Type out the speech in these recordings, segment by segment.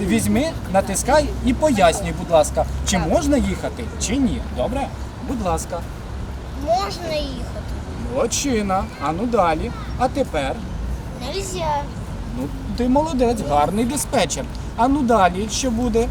Візьми, натискай і пояснюй, будь ласка, чи можна їхати, чи ні. Добре? Будь ласка. Можна їхати. Молодчина. А ну далі. А тепер. Нельзя. Ну, ти молодець, гарний диспетчер. А ну далі, що буде?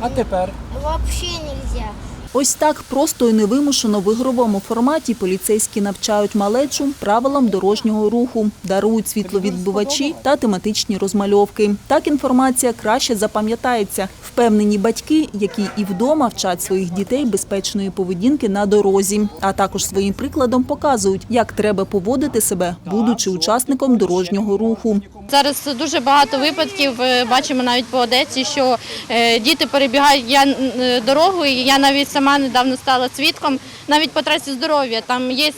А тепер. Взагалі нельзя. Ось так просто і невимушено в ігровому форматі поліцейські навчають малечу правилам дорожнього руху, дарують світловідбивачі та тематичні розмальовки. Так інформація краще запам'ятається. Впевнені батьки, які і вдома вчать своїх дітей безпечної поведінки на дорозі, а також своїм прикладом показують, як треба поводити себе, будучи учасником дорожнього руху. Зараз дуже багато випадків е, бачимо навіть по Одесі, що е, діти перебігають я, е, дорогу, і я навіть сама недавно стала свідком, навіть по трасі здоров'я. Там є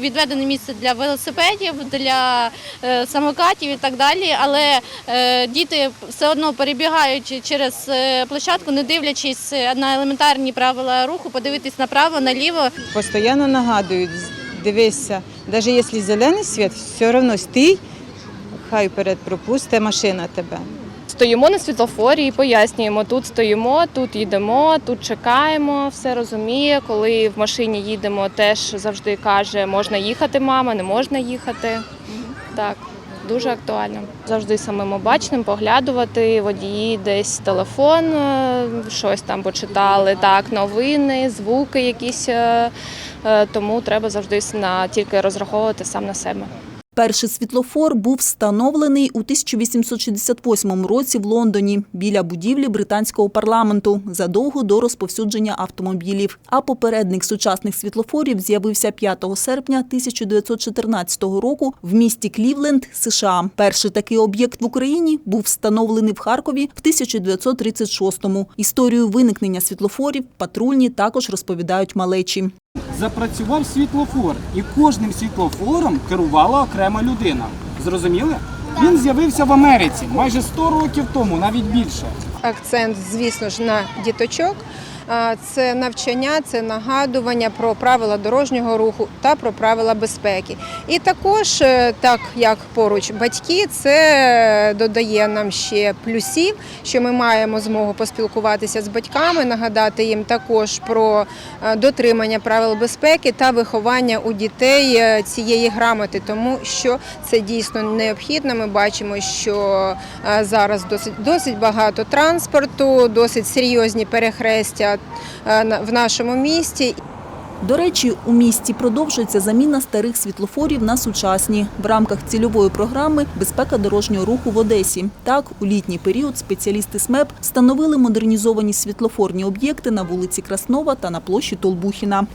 відведене місце для велосипедів, для самокатів і так далі. Але діти все одно перебігають через площадку, не дивлячись на елементарні правила руху, подивитись направо, наліво. Постоянно нагадують, дивися, навіть якщо зелений світ, все одно стій, хай вперед пропусте машина тебе. Стоїмо на світлофорі і пояснюємо, тут стоїмо, тут їдемо, тут чекаємо, все розуміє. Коли в машині їдемо, теж завжди каже, можна їхати, мама, не можна їхати. Так, дуже актуально. Завжди самим обачним поглядувати, водії десь телефон, е, щось там почитали, так, новини, звуки якісь. е, е, Тому треба завжди на тільки розраховувати сам на себе. Перший світлофор був встановлений у 1868 році в Лондоні біля будівлі британського парламенту задовго до розповсюдження автомобілів. А попередник сучасних світлофорів з'явився 5 серпня 1914 року в місті Клівленд, США. Перший такий об'єкт в Україні був встановлений в Харкові в 1936-му. Історію виникнення світлофорів патрульні також розповідають малечі. Запрацював світлофор, і кожним світлофором керувала окрема людина. Зрозуміли? Він з'явився в Америці майже 100 років тому, навіть більше. акцент, звісно ж, на діточок. Це навчання, це нагадування про правила дорожнього руху та про правила безпеки. І також, е, так як поруч батьки, це додає нам ще плюсів, що ми маємо змогу поспілкуватися з батьками, нагадати їм також про е, дотримання правил безпеки та виховання у дітей е, цієї грамоти, тому що це дійсно необхідно. Ми бачимо, що зараз досить досить багато транспорту, досить серйозні перехрестя в нашому місті. До речі, у місті продовжується заміна старих світлофорів на сучасні в рамках цільової програми Безпека дорожнього руху в Одесі. Так, у літній період спеціалісти СМЕП встановили модернізовані світлофорні об'єкти на вулиці Краснова та на площі Толбухіна.